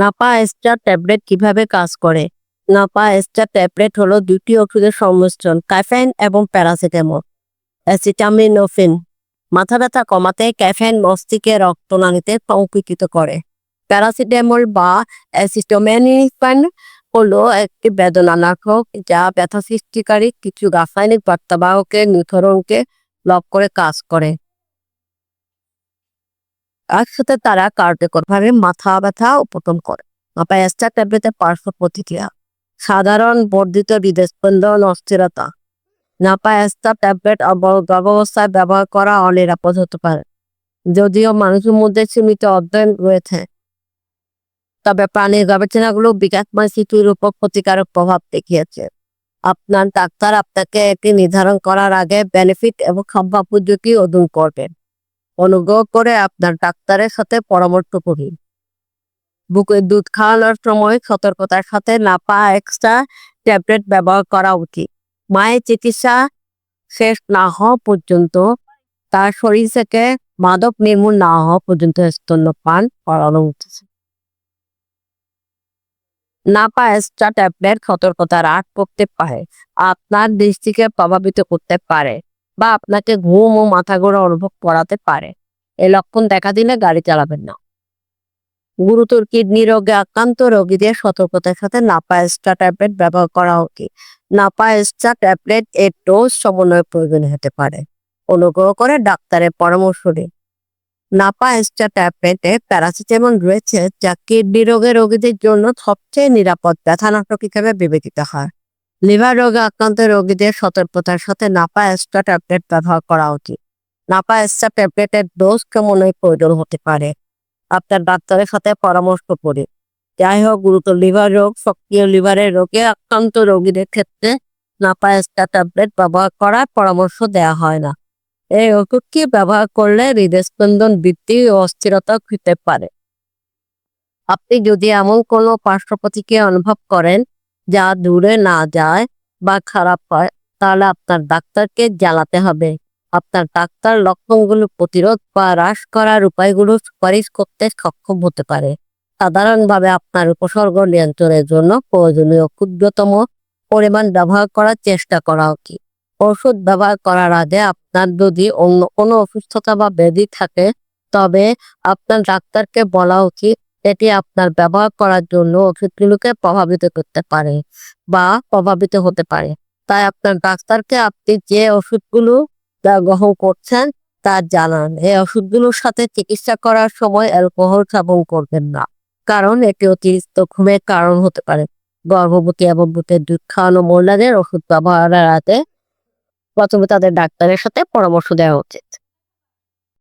Napa extra tablet কীভাবে কাজ করে? নাপা এক্সট্রা ট্যাবলেট হলো দুটি ওষুধের সংমিশ্রণ ক্যাফেন এবং প্যারাসিটামল। অ্যাসিটামিনোফিন, মাথা ব্যথা কমাতে ক্যাফেন মস্তিষ্কে রক্তনালীতে সংকুচিত করে। প্যারাসিটামল বা অ্যাসিটোমেনিফান হলো একটি বেদনানাশক যা ব্যথা সৃষ্টিকারী কিছু রাসায়নিক বার্তাবাহকের নিউথরনকে ব্লক করে কাজ করে। একসাথে তারা কার্যকরভাবে মাথা ব্যথা উপতম করে। নাপা এক্সট্রা ট্যাবলেটের পার্শ্ব প্রতিক্রিয়া। সাধারণ বর্ধিত হৃদস্পন্দন অস্থিরতা। নাপা এক্সট্রা ট্যাবলেট গর্ভাবস্থায় ব্যবহার করা অনিরাপদ হতে পারে, যদিও মানুষের মধ্যে সীমিত অধ্যয়ন রয়েছে। তবে প্রাণীর গবেষণাগুলো বিকাশময় শিশুর উপর ক্ষতিকারক প্রভাব দেখিয়েছে। আপনার ডাক্তার আপনাকে এটি নির্ধারণ করার আগে বেনিফিট এবং সম্ভাব্য ঝুঁকি অধ্যয়ন করবেন অনুগ্রহ করে আপনার ডাক্তারের সাথে পরামর্শ করুন। বুকের দুধ খাওয়ানোর সময় সতর্কতার সাথে নাপা এক্সট্রা ট্যাবলেট ব্যবহার করা উচিত। মায়ের চিকিৎসা শেষ না হওয়া পর্যন্ত তার শরীর থেকে মাদক নির্মূল না হওয়া পর্যন্ত স্তন্যপান করানো উচিত। নাপা এক্সট্রা ট্যাবলেট সতর্কতার আট করতে পারে। আপনার দৃষ্টিকে প্রভাবিত করতে পারে। বা আপনাকে ঘুম ও মাথা ঘোরা অনুভব করাতে পারে। এই লক্ষণ দেখা দিলে গাড়ি চালাবেন না। গুরুতর কিডনি রোগে আক্রান্ত রোগীদের সতর্কতার সাথে নাপা এক্সট্রা ট্যাবলেট ব্যবহার করা উচিত নাপা এক্সট্রা ট্যাবলেট এর ডোজ সমন্বয় প্রয়োজন হতে পারে। অনুগ্রহ করে ডাক্তারের পরামর্শ নিন। নাপা এক্সট্রা ট্যাবলেটে প্যারাসিটামল রয়েছে, যা কিডনি রোগের রোগীদের জন্য সবচেয়ে নিরাপদ ব্যথানাশক হিসেবে বিবেচিত হয়। লিভার রোগে আক্রান্ত রোগীদের সতর্কতার সাথে নাপা এক্সট্রা ট্যাবলেট ব্যবহার করা উচিত। নাপা এক্সট্রা ট্যাবলেটের ডোজ কেমনই প্রয়োজন হতে পারে। আপনার ডাক্তারের সাথে পরামর্শ করে। যাই হোক, গুরুতর লিভার রোগ, সক্রিয় লিভারের রোগে আক্রান্ত রোগীদের ক্ষেত্রে নাপা এক্সট্রা ট্যাবলেট ব্যবহার করার পরামর্শ দেওয়া হয় না। এই ওষুধটি ব্যবহার করলে হৃদস্পন্দন বৃদ্ধি ও অস্থিরতা হতে পারে। আপনি যদি এমন কোনো পার্শ্ব প্রতিক্রিয়া অনুভব করেন যা দূরে না যায় বা খারাপ হয়, তাহলে আপনার ডাক্তারকে জানাতে হবে। আপনার ডাক্তার লক্ষণগুলো প্রতিরোধ বা হ্রাস করার উপায়গুলো সুপারিশ করতে সক্ষম হতে পারে। সাধারণভাবে আপনার উপসর্গ নিয়ন্ত্রণের জন্য প্রয়োজনীয় ক্ষুদ্রতম পরিমাণ ব্যবহার করার চেষ্টা করা উচিত। ওষুধ ব্যবহার করার আগে আপনার যদি অন্য কোনো অসুস্থতা বা ব্যাধি থাকে, তবে আপনার ডাক্তারকে বলা উচিত এটি আপনার ব্যবহার করার জন্য ওষুধগুলোকে প্রভাবিত করতে পারে বা প্রভাবিত হতে পারে। তাই আপনার ডাক্তারকে আপনি যে ওষুধগুলো গ্রহণ করছেন তা জানান। এই ওষুধগুলোর সাথে চিকিৎসা করার সময় অ্যালকোহল সেবন করবেন না, কারণ এটি অতিরিক্ত ঘুমের কারণ হতে পারে। গর্ভবতী এবং বুকের দুধ খাওয়ানো মহিলাদের ওষুধ ব্যবহারের আগে প্রথমে তাদের ডাক্তারের সাথে পরামর্শ দেওয়া উচিত।